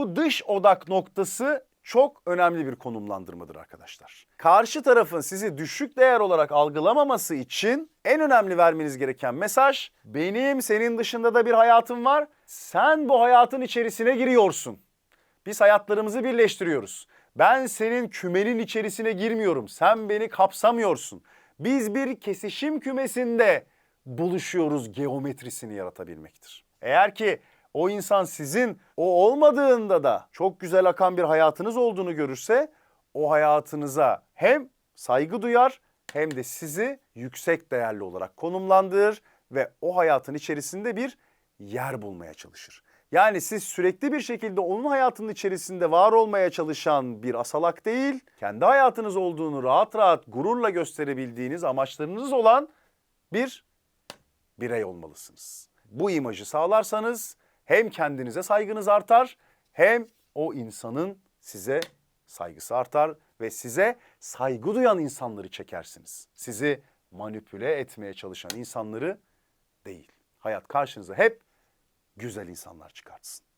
Bu dış odak noktası çok önemli bir konumlandırmadır arkadaşlar. Karşı tarafın sizi düşük değer olarak algılamaması için en önemli vermeniz gereken mesaj benim senin dışında da bir hayatım var. Sen bu hayatın içerisine giriyorsun. Biz hayatlarımızı birleştiriyoruz. Ben senin kümenin içerisine girmiyorum. Sen beni kapsamıyorsun. Biz bir kesişim kümesinde buluşuyoruz geometrisini yaratabilmektir. Eğer ki o insan sizin o olmadığında da çok güzel akan bir hayatınız olduğunu görürse o hayatınıza hem saygı duyar hem de sizi yüksek değerli olarak konumlandırır ve o hayatın içerisinde bir yer bulmaya çalışır. Yani siz sürekli bir şekilde onun hayatının içerisinde var olmaya çalışan bir asalak değil, kendi hayatınız olduğunu rahat rahat gururla gösterebildiğiniz amaçlarınız olan bir birey olmalısınız. Bu imajı sağlarsanız hem kendinize saygınız artar hem o insanın size saygısı artar ve size saygı duyan insanları çekersiniz. Sizi manipüle etmeye çalışan insanları değil. Hayat karşınıza hep güzel insanlar çıkartsın.